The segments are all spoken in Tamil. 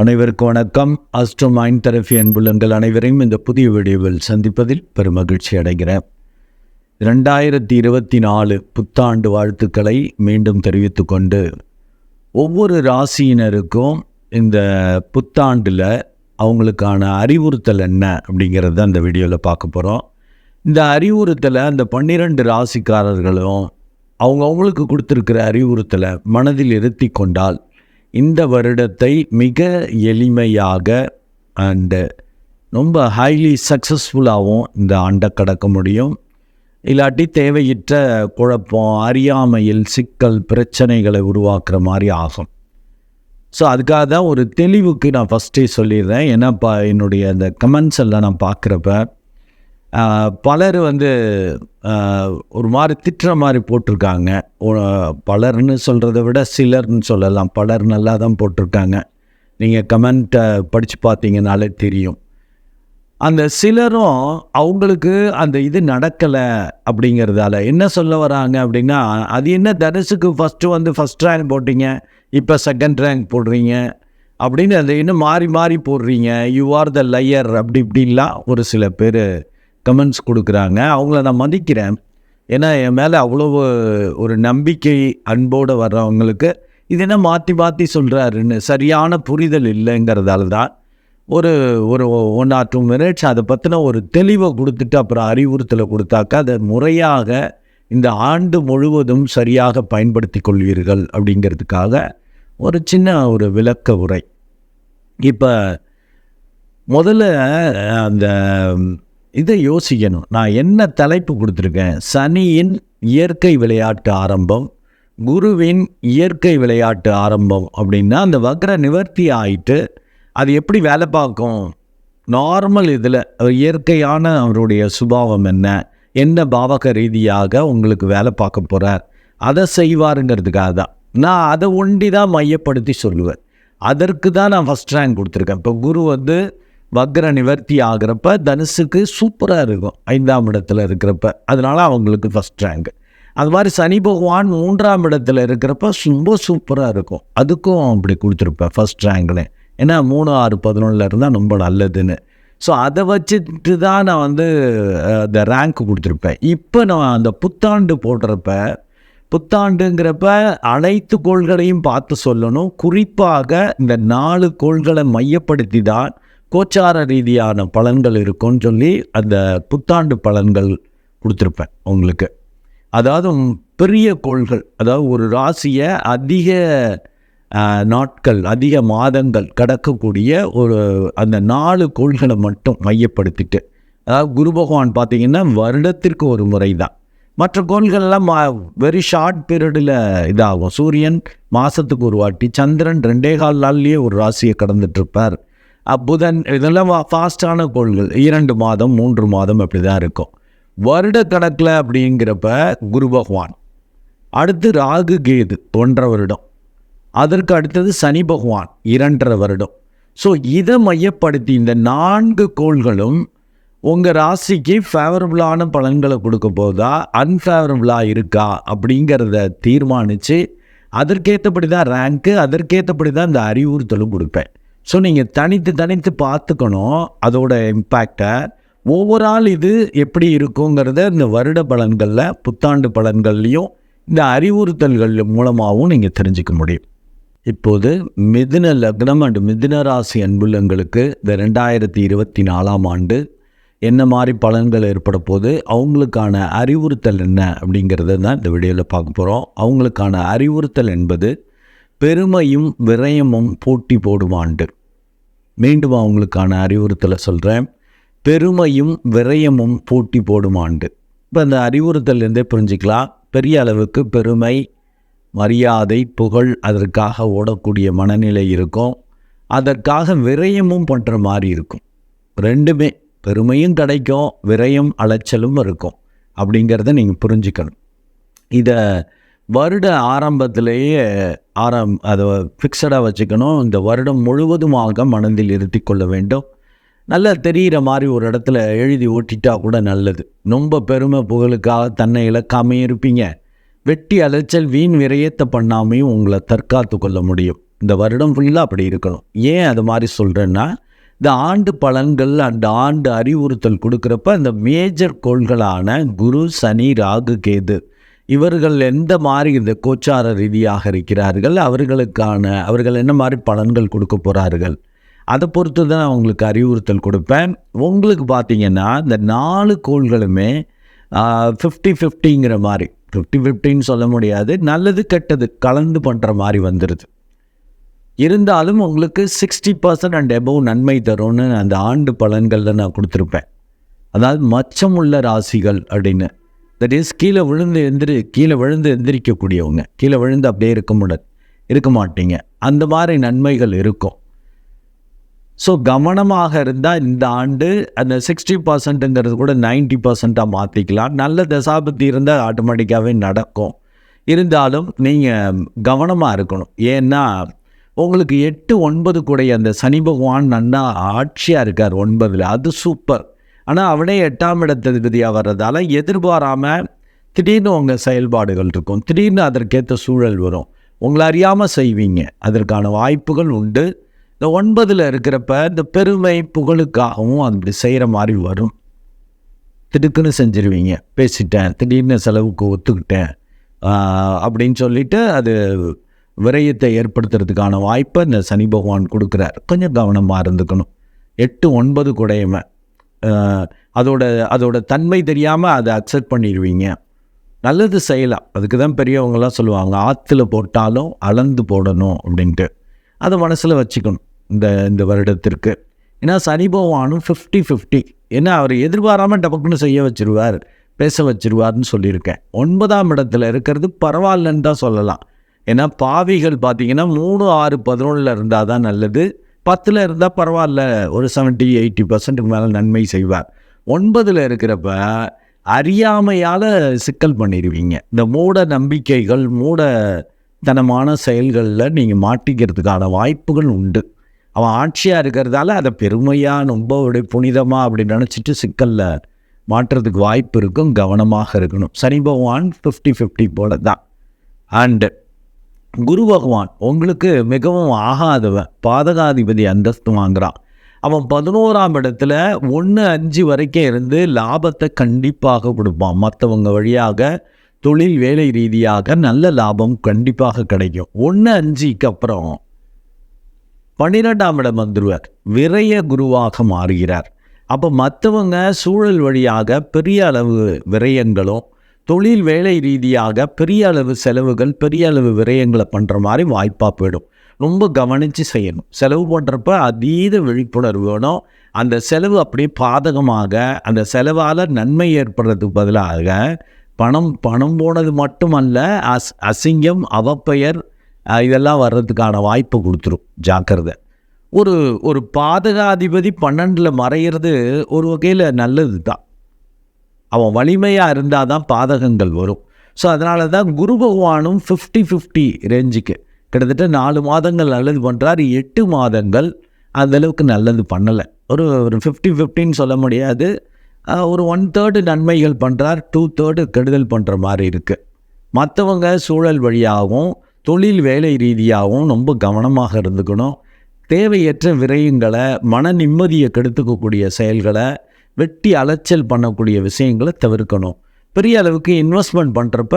அனைவருக்கும் வணக்கம். அஸ்ட்ரோ மைண்ட் தெரபி அன்புள்ளங்கள் அனைவரையும் இந்த புதிய வீடியோவில் சந்திப்பதில் பெருமகிழ்ச்சி அடைகிறேன். ரெண்டாயிரத்தி இருபத்தி நாலு புத்தாண்டு வாழ்த்துக்களை மீண்டும் தெரிவித்து கொண்டு ஒவ்வொரு ராசியினருக்கும் இந்த புத்தாண்டில் அவங்களுக்கான அறிவுறுத்தல் என்ன அப்படிங்கிறத அந்த வீடியோவில் பார்க்க போகிறோம் இந்த அறிவுறுத்தலை அந்த பன்னிரெண்டு ராசிக்காரர்களும் அவங்க அவங்களுக்கு கொடுத்துருக்கிற அறிவுறுத்தலை மனதில் இருத்தி கொண்டால் இந்த வருடத்தை மிக எளிமையாக அண்டு ரொம்ப ஹைலி சக்ஸஸ்ஃபுல்லாகவும் இந்த ஆண்டை கடக்க முடியும். இல்லாட்டி தேவையற்ற குழப்பம் அறியாமையில் சிக்கல் பிரச்சனைகளை உருவாக்குற மாதிரி ஆகும். ஸோ அதுக்காக தான் ஒரு தெளிவுக்கு நான் ஃபஸ்ட்டே சொல்லிடுறேன். ஏன்னா இப்போ என்னுடைய அந்த கமெண்ட்ஸ் எல்லாம் நான் பார்க்குறப்ப பலர் வந்து ஒரு மாதிரி திட்டுற மாதிரி போட்டிருக்காங்க. பலர்னு சொல்கிறத விட சிலர்னு சொல்லலாம். பலர் நல்லா தான் போட்டிருக்காங்க. நீங்கள் கமெண்ட்டை படித்து பார்த்தீங்கனாலே தெரியும். அந்த சிலரும் அவங்களுக்கு அந்த இது நடக்கலை அப்படிங்கிறதால என்ன சொல்ல வராங்க அப்படின்னா அது என்ன தனுசுக்கு ஃபஸ்ட்டு வந்து ஃபஸ்ட் ரேங்க் போட்டீங்க இப்போ செகண்ட் ரேங்க் போடுறீங்க அப்படின்னு அதை இன்னும் மாறி மாறி போடுறீங்க. யூ ஆர் த லையர் அப்படி இப்படின்லாம் ஒரு சில பேர் கமெண்ட்ஸ் கொடுக்குறாங்க. அவங்கள நான் மதிக்கிறேன். ஏன்னா என் மேலே அவ்வளோ ஒரு நம்பிக்கை அன்போடு வர்றவங்களுக்கு இது என்ன மாற்றி மாற்றி சொல்கிறாருன்னு சரியான புரிதல் இல்லைங்கிறதால தான் ஒரு ஒரு ஒன் ஆர் டூ மினிட்ஸ் அதை பற்றின ஒரு தெளிவை கொடுத்துட்டு அப்புறம் அறிவுறுத்தலை கொடுத்தாக்கா அதை முறையாக இந்த ஆண்டு முழுவதும் சரியாக பயன்படுத்தி கொள்வீர்கள் அப்படிங்கிறதுக்காக ஒரு சின்ன ஒரு விளக்க உரை. இப்போ முதல்ல அந்த இதை யோசிக்கணும். நான் என்ன தலைப்பு கொடுத்துருக்கேன்? சனியின் இயற்கை விளையாட்டு ஆரம்பம் குருவின் இயற்கை விளையாட்டு ஆரம்பம் அப்படின்னா அந்த வக்ர நிவர்த்தி ஆயிட்டு அது எப்படி வேலை பார்க்கும்? நார்மல் இதில் இயற்கையான அவருடைய சுபாவம் என்ன? என்ன பாவக ரீதியாக உங்களுக்கு வேலை பார்க்க போகிறார் அதை செய்வாருங்கிறதுக்காக தான். நான் அதை ஒண்டி தான் மையப்படுத்தி சொல்லுவேன். அதற்கு தான் நான் ஃபஸ்ட் ரேங்க் கொடுத்துருக்கேன். இப்போ குரு வந்து வக்ர நிவர்த்தி ஆகிறப்ப தனுசுக்கு சூப்பராக இருக்கும் ஐந்தாம் இடத்துல இருக்கிறப்ப. அதனால அவங்களுக்கு ஃபஸ்ட் ரேங்க் அது மாதிரி சனி பகவான் மூன்றாம் இடத்துல இருக்கிறப்ப ரொம்ப சூப்பராக இருக்கும். அதுக்கும் அப்படி கொடுத்துருப்பேன் ஃபஸ்ட் ரேங்க்னு ஏன்னா மூணு ஆறு பதினொன்றில் இருந்தால் ரொம்ப நல்லதுன்னு. ஸோ அதை வச்சுட்டு தான் நான் வந்து அந்த ரேங்க் கொடுத்துருப்பேன். இப்போ நான் அந்த புத்தாண்டு போடுறப்ப புத்தாண்டுங்கிறப்ப அனைத்து கோள்களையும் பார்த்து சொல்லணும். குறிப்பாக இந்த நாலு கோள்களை மையப்படுத்தி தான் கோச்சார ரீதியான பலன்கள் இருக்கும்னு சொல்லி அந்த புத்தாண்டு பலன்கள் கொடுத்துருப்பேன் உங்களுக்கு. அதாவது பெரிய கோள்கள் அதாவது ஒரு ராசியை அதிக நாட்கள் அதிக மாதங்கள் கடக்கக்கூடிய ஒரு அந்த நாலு கோள்களை மட்டும் மையப்படுத்திட்டு அதாவது குரு பகவான் பார்த்திங்கன்னா வருடத்திற்கு ஒரு முறை தான் மற்ற கோள்கள்லாம் வெரி ஷார்ட் பீரியடில் இதாகும். சூரியன் மாதத்துக்கு ஒரு வாட்டி சந்திரன் ரெண்டே கால் நாள்லேயே ஒரு ராசியை கடந்துட்டுருப்பார் இருப்பார். புதன் இதெல்லாம் ஃபாஸ்டான கோள்கள். இரண்டு மாதம் மூன்று மாதம் அப்படி தான் இருக்கும். வருட கணக்கில் அப்படிங்கிறப்ப குரு பகவான். அடுத்து ராகு கேது ஒன்றரை வருடம். அதற்கு அடுத்தது சனி பகவான் இரண்டரை வருடம். ஸோ இதை மையப்படுத்தி இந்த நான்கு கோள்களும் உங்கள் ராசிக்கு ஃபேவரபுளான பலன்களை கொடுக்க போதா அன்ஃபேவரபுளாக இருக்கா அப்படிங்கிறத தீர்மானித்து அதற்கேற்றபடி தான் ரேங்க்கு அதற்கேற்றபடி தான் இந்த அறிவுறுத்தலும் கொடுப்பேன். ஸோ நீங்கள் தனித்து தனித்து பார்த்துக்கணும் அதோட இம்பேக்டை ஓவரால் இது எப்படி இருக்குங்கிறத இந்த வருட பலன்களில் புத்தாண்டு பலன்கள்லையும் இந்த அறிவுறுத்தல்கள் மூலமாகவும் நீங்கள் தெரிஞ்சுக்க முடியும். இப்போது மிதுன லக்னம் அண்ட் மிதுன ராசி அன்புள்ளங்களுக்கு இந்த ரெண்டாயிரத்தி இருபத்தி நாலாம் ஆண்டு என்ன மாதிரி பலன்கள் ஏற்பட போது அவங்களுக்கான அறிவுறுத்தல் என்ன அப்படிங்கிறத தான் இந்த வீடியோவில் பார்க்க போகிறோம் அவங்களுக்கான அறிவுறுத்தல் என்பது பெருமையும் விரயமும் போட்டி போடும் ஆண்டு. மீண்டும் அவங்களுக்கான அறிவுறுத்தலை சொல்கிறேன் பெருமையும் விரயமும் போட்டி போடும் ஆண்டு. இப்போ அந்த அறிவுறுத்தல்லேருந்தே புரிஞ்சுக்கலாம். பெரிய அளவுக்கு பெருமை மரியாதை புகழ் அதற்காக ஓடக்கூடிய மனநிலை இருக்கும். அதற்காக விரயமும் பண்ணுற மாதிரி இருக்கும். ரெண்டுமே பெருமையும் கிடைக்கும் விரயம் அலைச்சலும் இருக்கும். அப்படிங்கிறத நீங்கள் புரிஞ்சுக்கணும். இதை வருட ஆரம்பத்திலேயே ஆரம் அதை ஃபிக்ஸடாக வச்சுக்கணும். இந்த வருடம் முழுவதுமாக மனதில் இருத்தி கொள்ள வேண்டும். நல்லா தெரிகிற மாதிரி ஒரு இடத்துல எழுதி ஓட்டிட்டா கூட நல்லது. ரொம்ப பெருமை புகழுக்காக தன்னை இழக்காமையும் இருப்பீங்க. வெட்டி அலைச்சல் வீண் விரயத்தை பண்ணாமையும் உங்களை தற்காத்து கொள்ள முடியும். இந்த வருடம் ஃபுல்லாக அப்படி இருக்கணும். ஏன் அது மாதிரி சொல்கிறேன்னா இந்த ஆண்டு பலன்கள் அந்த ஆண்டு அறிவுறுத்தல் கொடுக்குறப்ப இந்த மேஜர் கோள்களான குரு சனி ராகு கேது இவர்கள் எந்த மாதிரி இந்த கோச்சார ரீதியாக இருக்கிறார்கள்? அவர்களுக்கான அவர்கள் என்ன மாதிரி பலன்கள் கொடுக்க போகிறார்கள் அதை பொறுத்து தான் அவங்களுக்கு அறிவுறுத்தல் கொடுப்பேன். உங்களுக்கு பார்த்தீங்கன்னா இந்த நாலு கோள்களுமே ஃபிஃப்டி ஃபிஃப்டிங்கிற மாதிரி ஃபிஃப்டி ஃபிஃப்டின்னு சொல்ல முடியாது நல்லது கெட்டது கலந்து பண்ணுற மாதிரி வந்துடுது இருந்தாலும் உங்களுக்கு சிக்ஸ்டி பர்சன்ட் அண்ட் எபவ் நன்மை தரும்னு அந்த ஆண்டு பலன்களில் நான் கொடுத்துருப்பேன். அதாவது மச்சமுள்ள ராசிகள் அப்படின்னு. தட் இஸ் கீழே விழுந்து எந்திரி கீழே விழுந்து எந்திரிக்கக்கூடியவங்க. கீழே விழுந்து அப்படியே இருக்க முடியாது இருக்க மாட்டீங்க. அந்த மாதிரி நன்மைகள் இருக்கும். ஸோ கவனமாக இருந்தால் இந்த ஆண்டு அந்த சிக்ஸ்டி பர்சன்ட்டுங்கிறது கூட நைன்டி பர்சண்ட்டாக மாற்றிக்கலாம் நல்ல தசாபத்தி இருந்தால் ஆட்டோமேட்டிக்காகவே நடக்கும். இருந்தாலும் நீங்கள் கவனமாக இருக்கணும். ஏன்னா உங்களுக்கு எட்டு ஒன்பது கூடைய அந்த சனி பகவான் நன்னா ஆட்சியாக இருக்கார் ஒன்பதில். அது சூப்பர் ஆனால் அவனே எட்டாம் இடத்ததிபதியாக வர்றதால எதிர்பாராமல் திடீர்னு உங்கள் செயல்பாடுகள் இருக்கும். திடீர்னு அதற்கேற்ற சூழல் வரும். உங்களை அறியாமல் செய்வீங்க. அதற்கான வாய்ப்புகள் உண்டு. இந்த ஒன்பதில் இருக்கிறப்ப இந்த பெருமை புகழுக்காகவும் அப்படி செய்கிற மாதிரி வரும். திடுக்குன்னு செஞ்சிருவீங்க. பேசிட்டேன். திடீர்னு செலவுக்கு ஒத்துக்கிட்டேன். அப்படின்னு சொல்லிட்டு அது விரயத்தை ஏற்படுத்துறதுக்கான வாய்ப்பை இந்த சனி பகவான் கொடுக்குறார். கொஞ்சம் கவனமாக இருந்துக்கணும். எட்டு ஒன்பது குடையமை அதோட அதோட தன்மை தெரியாமல் அதை அக்செப்ட் பண்ணிடுவீங்க நல்லது செய்யலாம். அதுக்கு தான் பெரியவங்களாம் சொல்லுவாங்க ஆற்றுல போட்டாலும் அளந்து போடணும் அப்படின்ட்டு. அதை மனசில் வச்சுக்கணும் இந்த இந்த வருடத்திற்கு. ஏன்னா சனி பகவானும் ஃபிஃப்டி ஃபிஃப்டி ஏன்னா அவர் எதிர்பாராமல் டபக்குன்னு செய்ய வச்சிருவார் பேச வச்சிருவார்னு சொல்லியிருக்கேன். ஒன்பதாம் இடத்துல இருக்கிறது பரவாயில்லன்னு தான் சொல்லலாம். ஏன்னா பாவிகள் பார்த்தீங்கன்னா மூணு ஆறு பதினொன்றில் இருந்தால் தான் நல்லது. பத்தில் இருந்தால் பரவாயில்ல ஒரு செவன்ட்டி எயிட்டி பர்சன்ட்டுக்கு மேலே நன்மை செய்வார். ஒன்பதில் இருக்கிறப்ப அறியாமையால் சிக்கல் பண்ணிடுவீங்க இந்த மூட நம்பிக்கைகள் மூடத்தனமான செயல்களில் நீங்கள் மாட்டிக்கிறதுக்கான வாய்ப்புகள் உண்டு. அவன் ஆட்சியாக இருக்கிறதால அதை பெருமையாக ரொம்ப ஒரு புனிதமாக அப்படி நினச்சிட்டு சிக்கலில் மாற்றுறதுக்கு வாய்ப்பு இருக்கும் கவனமாக இருக்கணும். சனி பகவான் ஃபிஃப்டி ஃபிஃப்டி போல தான் அண்டு குரு பகவான் உங்களுக்கு மிகவும் ஆகாதவன் பாதகாதிபதி அந்தஸ்து வாங்குறான். அவன் பதினோராம் இடத்துல ஒன்று அஞ்சு வரைக்கும் இருந்து லாபத்தை கண்டிப்பாக கொடுப்பான். மற்றவங்க வழியாக தொழில் வேலை ரீதியாக நல்ல லாபம் கண்டிப்பாக கிடைக்கும். ஒன்று அஞ்சுக்கு அப்புறம் பன்னிரெண்டாம் இடம் வந்துடுவார் விரைய குருவாக மாறுகிறார். அப்போ மற்றவங்க சூழல் வழியாக பெரிய அளவு விரயங்களும் தொழில் வேலை ரீதியாக பெரிய அளவு செலவுகள் பெரிய அளவு விரயங்களை பண்ணுற மாதிரி வாய்ப்பாக போயிடும். ரொம்ப கவனித்து செய்யணும். செலவு பண்ணுறப்ப அதீத விழிப்புணர்வு வேணும். அந்த செலவு அப்படியே பாதகமாக அந்த செலவால் நன்மை ஏற்படுறதுக்கு பதிலாக பணம் பணம் போனது மட்டுமல்ல அஸ் அசிங்கம் அவப்பெயர் இதெல்லாம் வர்றதுக்கான வாய்ப்பு கொடுத்துரும் ஜாக்கிரதை. ஒரு ஒரு பாதகாதிபதி பன்னெண்டில் மறையிறது ஒரு வகையில் நல்லது தான் அவன் வலிமையாக இருந்தால் தான் பாதகங்கள் வரும். ஸோ அதனால தான் குரு பகவானும் ஃபிஃப்டி ஃபிஃப்டி ரேஞ்சுக்கு கிட்டத்தட்ட நாலு மாதங்கள் நல்லது பண்ணுறாரு எட்டு மாதங்கள் அந்தளவுக்கு நல்லது பண்ணலை. ஒரு ஒரு ஃபிஃப்டி ஃபிஃப்டின்னு சொல்ல முடியாது. ஒரு ஒன் தேர்டு நன்மைகள் பண்ணுறார் டூ தேர்டு கெடுதல் பண்ணுற மாதிரி இருக்குது மற்றவங்க சூழல் வழியாகவும் தொழில் வேலை ரீதியாகவும் ரொம்ப கவனமாக இருந்துக்கணும். தேவையற்ற விரயங்களை மன நிம்மதியை கெடுத்துக்கக்கூடிய செயல்களை வெட்டி அலைச்சல் பண்ணக்கூடிய விஷயங்களை தவிர்க்கணும். பெரிய அளவுக்கு இன்வெஸ்ட்மெண்ட் பண்ணுறப்ப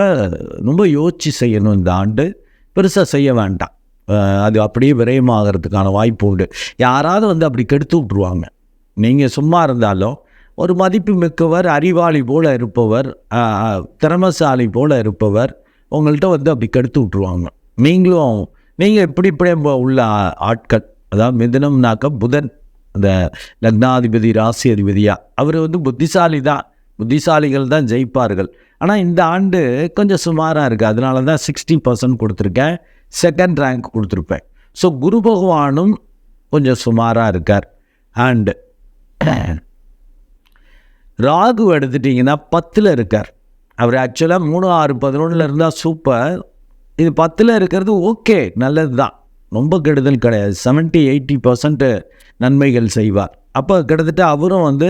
ரொம்ப யோசித்து செய்யணும் இந்த ஆண்டு. பெருசாக செய்ய வேண்டாம். அது அப்படியே விரயமாகிறதுக்கான வாய்ப்பு உண்டு. யாராவது வந்து அப்படி கெடுத்து விட்ருவாங்க நீங்கள் சும்மா இருந்தாலும் ஒரு மதிப்பு மிக்கவர் அறிவாளி போல் இருப்பவர் திறமசாலி போல் இருப்பவர் உங்கள்கிட்ட வந்து அப்படி கெடுத்து விட்ருவாங்க நீங்களும் நீங்கள் இப்படி இப்படி உள்ள ஆட்கள். அதாவது மிதனம்னாக்க புதன் அந்த லக்னாதிபதி ராசி அதிபதியாக அவர் வந்து புத்திசாலி தான். புத்திசாலிகள் தான் ஜெயிப்பார்கள். ஆனால் இந்த ஆண்டு கொஞ்சம் சுமாராக இருக்குது அதனால தான் சிக்ஸ்டி பர்சன்ட் கொடுத்துருக்கேன். செகண்ட் ரேங்க் கொடுத்துருப்பேன். ஸோ குரு பகவானும் கொஞ்சம் சுமாராக இருக்கார். அண்டு ராகு எடுத்துட்டிங்கன்னா பத்தில் இருக்கார். அவர் ஆக்சுவலாக மூணு ஆறு பதினொன்றில் இருந்தால் சூப்பர் இது பத்தில் இருக்கிறது ஓகே நல்லது தான் ரொம்ப கெடுதல் கிடையாது. 70 எயிட்டி பர்சன்ட் நன்மைகள் செய்வார். அப்போ கிட்டத்தட்ட அவரும் வந்து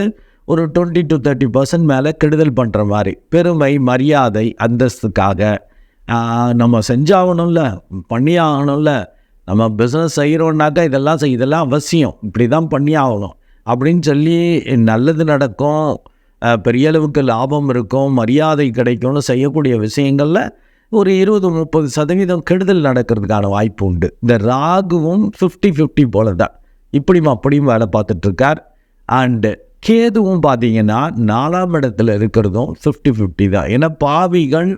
ஒரு டுவெண்ட்டி டு தேர்ட்டி பர்சன்ட் மேலே கெடுதல் பண்ணுற மாதிரி பெருமை மரியாதை அந்தஸ்துக்காக நம்ம செஞ்சாகணும்ல பண்ணியாகணும்ல நம்ம பிஸ்னஸ் செய்கிறோன்னாக்கா இதெல்லாம் செய் இதெல்லாம் அவசியம். இப்படி தான் பண்ணி ஆகணும் அப்படின்னு சொல்லி நல்லது நடக்கும். பெரிய அளவுக்கு லாபம் இருக்கும் மரியாதை கிடைக்கும்னு செய்யக்கூடிய விஷயங்களில் ஒரு இருபது முப்பது சதவீதம் கெடுதல் நடக்கிறதுக்கான வாய்ப்பு உண்டு. இந்த ராகுவும் ஃபிஃப்டி ஃபிஃப்டி போல தான் இப்படியும் அப்படியும் வேலை பார்த்துட்ருக்கார். அண்டு கேதுவும் பார்த்தீங்கன்னா நாலாம் இடத்துல இருக்கிறதும் ஃபிஃப்டி ஃபிஃப்டி தான். ஏன்னா பாவிகள்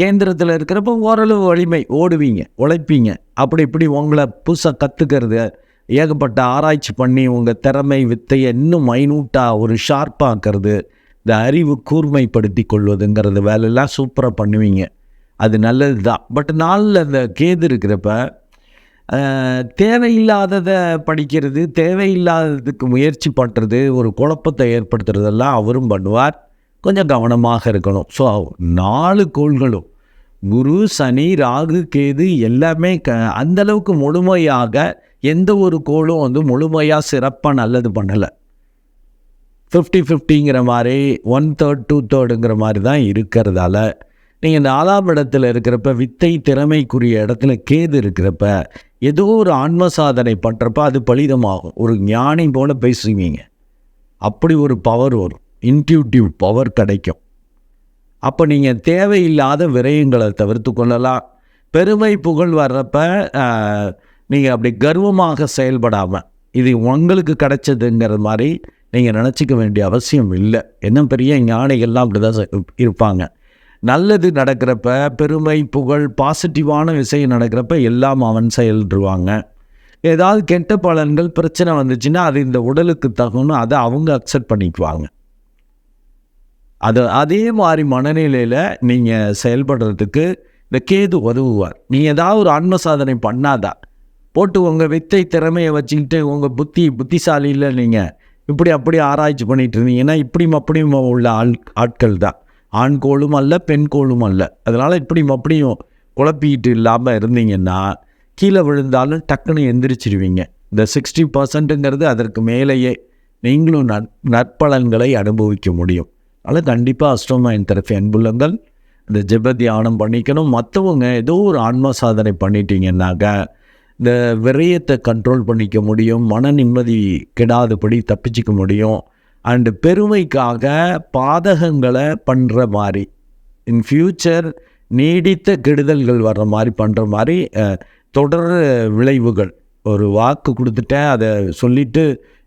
கேந்திரத்தில் இருக்கிறப்ப ஓரளவு வலிமை ஓடுவீங்க உழைப்பீங்க. அப்படி இப்படி உங்களை புதுசாக கற்றுக்கிறது ஏகப்பட்ட ஆராய்ச்சி பண்ணி உங்கள் திறமை வித்தையை இன்னும் மைனூட்டாக ஒரு ஷார்ப்பாக்குறது இந்த அறிவு கூர்மைப்படுத்தி கொள்வதுங்கிறது வேலையெல்லாம் சூப்பராக பண்ணுவீங்க. அது நல்லது தான் பட் நாளில் அந்த கேது இருக்கிறப்ப தேவையில்லாததை படிக்கிறது தேவையில்லாததுக்கு முயற்சி பண்ணுறது ஒரு குழப்பத்தை ஏற்படுத்துறதெல்லாம் அவரும் பண்ணுவார். கொஞ்சம் கவனமாக இருக்கணும். ஸோ நாலு கோள்களும் குரு சனி ராகு கேது எல்லாமே க அந்தளவுக்கு முழுமையாக எந்த ஒரு கோளும் வந்து முழுமையாக சிறப்பாக நல்லது பண்ணலை. ஃபிஃப்டி ஃபிஃப்டிங்கிற மாதிரி ஒன் தேர்ட் டூ தேர்டுங்கிற மாதிரி தான் இருக்கிறதால நீங்கள் நாலாம் இடத்துல இருக்கிறப்ப வித்தை திறமைக்குரிய இடத்துல கேது இருக்கிறப்ப ஏதோ ஒரு ஆன்ம சாதனை பண்ணுறப்ப அது பலிதமாகும். ஒரு ஞானி போல பேசுவீங்க. அப்படி ஒரு பவர் வரும். இன்ட்யூட்டிவ் பவர் கிடைக்கும். அப்போ நீங்கள் தேவையில்லாத விரயங்களை தவிர்த்து கொள்ளலாம். பெருமை புகழ் வர்றப்ப நீங்கள் அப்படி கர்வமாக செயல்படாமல் இது உங்களுக்கு கிடைச்சதுங்கிற மாதிரி நீங்கள் நினச்சிக்க வேண்டிய அவசியம் இல்லை. என்ன பெரிய ஞானிகள்லாம் அப்படி தான் இருப்பாங்க. நல்லது நடக்கிறப்ப பெருமை புகழ் பாசிட்டிவான விஷயம் நடக்கிறப்ப எல்லாம் அவன் செயல்டுவாங்க ஏதாவது கெட்ட பலன்கள் பிரச்சனை வந்துச்சுன்னா அது இந்த உடலுக்கு தகுன்னு அதை அவங்க அக்செப்ட் பண்ணிக்குவாங்க. அது அதே மாதிரி மனநிலையில் நீங்கள் செயல்படுறதுக்கு இந்த கேது உதவுவார். நீ ஏதாவது ஒரு ஆன்ம சாதனை பண்ணாதான் போட்டு உங்கள் வித்தை திறமையை வச்சுக்கிட்டு உங்கள் புத்தி புத்திசாலியில் நீங்கள் இப்படி அப்படி ஆராய்ச்சி பண்ணிகிட்டு இருந்தீங்கன்னா இப்படியும் அப்படியும் உள்ள ஆள் ஆட்கள் தான் ஆண் கோளும் அல்ல பெண் கோளும் அல்ல. அதனால் இப்படியும் அப்படியும் குழப்பிக்கிட்டு இல்லாமல் இருந்தீங்கன்னா கீழே விழுந்தாலும் டக்குன்னு எந்திரிச்சிருவீங்க. இந்த சிக்ஸ்டி பர்சன்ட்டுங்கிறது அதற்கு மேலேயே நீங்களும் நற் நற்பலன்களை அனுபவிக்க முடியும். அதனால் கண்டிப்பாக அஸ்ட்ரோமைன் தெரப்பி அன்புள்ளங்கள் இந்த ஜெப தியானம் பண்ணிக்கணும். மற்றவங்க ஏதோ ஒரு ஆன்ம சாதனை பண்ணிட்டீங்கன்னாக்கா இந்த விரயத்தை கண்ட்ரோல் பண்ணிக்க முடியும் மன நிம்மதி கெடாதபடி தப்பிச்சிக்க முடியும். அண்டு பெருமைக்காக பாதகங்களை பண்ணுற மாதிரி இன் ஃப்யூச்சர் நீடித்த கெடுதல்கள் வர்ற மாதிரி பண்ணுற மாதிரி தொடர் விளைவுகள். ஒரு வாக்கு கொடுத்துட்டேன் அதை சொல்லிவிட்டு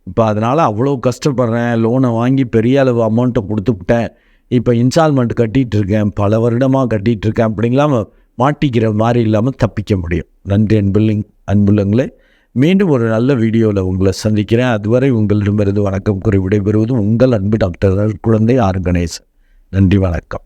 இப்போ அதனால் அவ்வளோ கஷ்டப்படுறேன் லோனை வாங்கி பெரிய அளவு அமௌண்ட்டை கொடுத்துக்கிட்டேன் இப்போ இன்ஸ்டால்மெண்ட் கட்டிகிட்டு இருக்கேன் பல வருடமாக கட்டிகிட்டு இருக்கேன் அப்படிங்களாம் மாட்டிக்கிற மாதிரி இல்லாமல் தப்பிக்க முடியும். நன்றி அன்பில்லிங் அன்புள்ளங்களே. மீண்டும் ஒரு நல்ல வீடியோவில் உங்களை சந்திக்கிறேன். அதுவரை உங்களிடமிருந்து வணக்கம் கூறி விடைபெறுவது உங்கள் அன்பு டாக்டர் குழந்தை ஆர் கணேஷ் நன்றி வணக்கம்.